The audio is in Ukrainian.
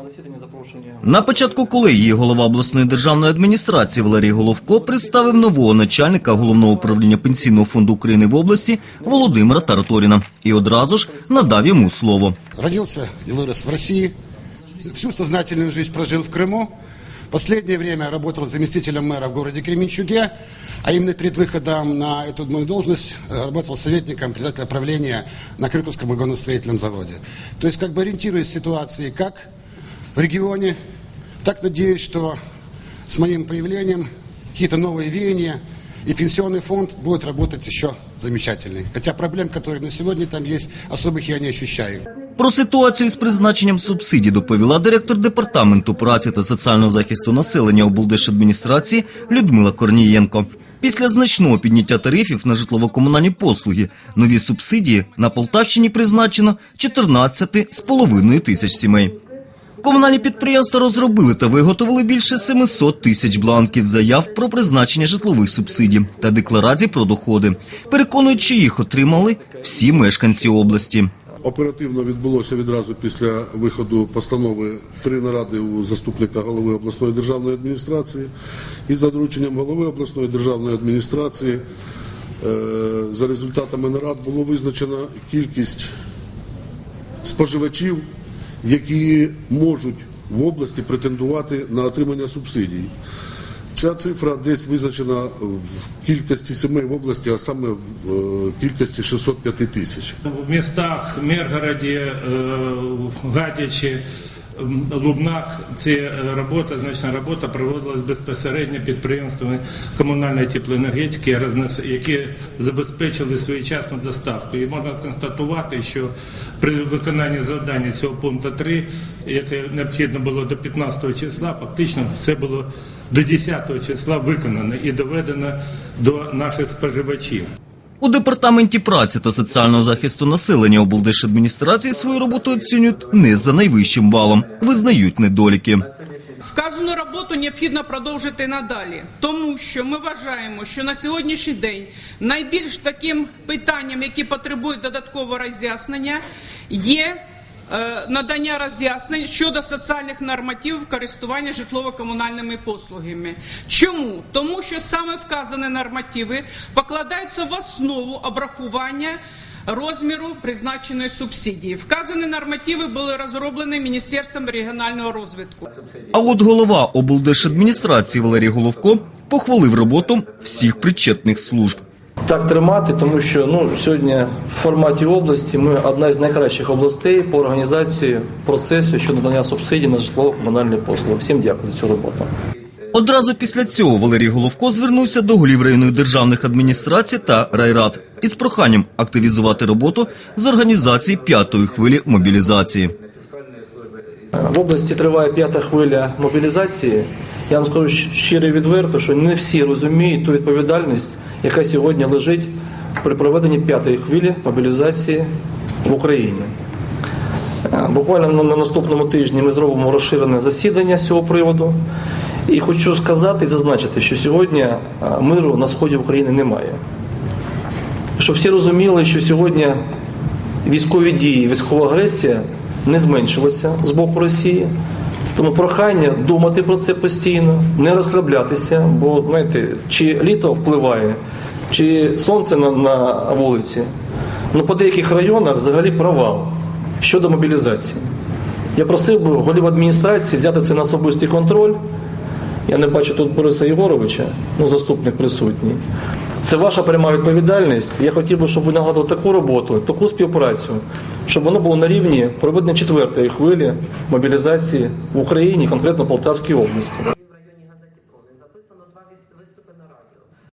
На засідання запрошені. На початку колегії голова обласної державної адміністрації Валерій Головко представив нового начальника головного управління пенсійного фонду України в області Володимира Тараторіна і одразу ж надав йому слово. Родился и вырос в России. Всю сознательную жизнь прожил в Крыму. Последнее время работал заместителем мэра в городе Кременчуге, а именно перед выходом на эту мою должность э, работал советником председателя правления на Крюковском вагоностроительном заводе. То есть как бы ориентируясь в ситуации как в регионе, так надеюсь, что с моим появлением какие-то новые веяния и пенсионный фонд будет работать еще замечательный. Хотя проблем, которые на сегодня там есть, особых я не ощущаю. Про ситуацію з призначенням субсидій доповіла директор департаменту праці та соціального захисту населення облдержадміністрації Людмила Корнієнко. Після значного підняття тарифів на житлово-комунальні послуги нові субсидії на Полтавщині призначено 14,5 тисяч сімей. Комунальні підприємства розробили та виготовили більше 700 тисяч бланків заяв про призначення житлових субсидій та декларацій про доходи. Переконують, що їх отримали всі мешканці області. Оперативно відбулося відразу після виходу постанови три наради у заступника голови обласної державної адміністрації. І за дорученням голови обласної державної адміністрації е, за результатами нарад було визначено кількість споживачів, які можуть в області претендувати на отримання субсидій. Ця цифра десь визначена в кількості сімей в області, а саме в е, кількості 605 тисяч. В містах Миргороді, е, Гадячі, Лубнах ці е, робота, значна робота проводилась безпосередньо підприємствами комунальної теплоенергетики, які забезпечили своєчасну доставку. І можна констатувати, що при виконанні завдання цього пункту 3, яке необхідно було до 15 числа, фактично все було до 10 числа виконано і доведено до наших споживачів. У департаменті праці та соціального захисту населення облдержадміністрації свою роботу оцінюють не за найвищим балом, визнають недоліки. Вказану роботу необхідно продовжити надалі, тому що ми вважаємо, що на сьогоднішній день найбільш таким питанням, які потребують додаткового роз'яснення, є надання роз'яснень щодо соціальних нормативів користування житлово-комунальними послугами. Чому? Тому що саме вказані нормативи покладаються в основу обрахування розміру призначеної субсидії. Вказані нормативи були розроблені Міністерством регіонального розвитку. А от голова облдержадміністрації Валерій Головко похвалив роботу всіх причетних служб. Так тримати, тому що ну сьогодні в форматі області ми одна з найкращих областей по організації процесу щодо надання субсидій на житлово-комунальні послуги. Всім дякую за цю роботу. Одразу після цього Валерій Головко звернувся до голів районних державних адміністрацій та райрад із проханням активізувати роботу з організації п'ятої хвилі мобілізації. В області триває п'ята хвиля мобілізації. Я вам скажу щиро і відверто, що не всі розуміють ту відповідальність, яка сьогодні лежить при проведенні п'ятої хвилі мобілізації в Україні. Е, Буквально на, на наступному тижні ми зробимо розширене засідання з цього приводу. І хочу сказати і зазначити, що сьогодні е, миру на сході України немає. Щоб всі розуміли, що сьогодні військові дії, військова агресія не зменшилася з боку Росії. Тому прохання думати про це постійно, не розслаблятися, бо знаєте, чи літо впливає, чи сонце на, на вулиці. Ну по деяких районах взагалі провал щодо мобілізації. Я просив би голів адміністрації взяти це на особистий контроль. Я не бачу тут Бориса Єгоровича, ну заступник присутній. Це ваша пряма відповідальність. Я хотів би, щоб ви нагадували таку роботу, таку співпрацю, щоб воно було на рівні проведення четвертої хвилі мобілізації в Україні, конкретно Полтавській області.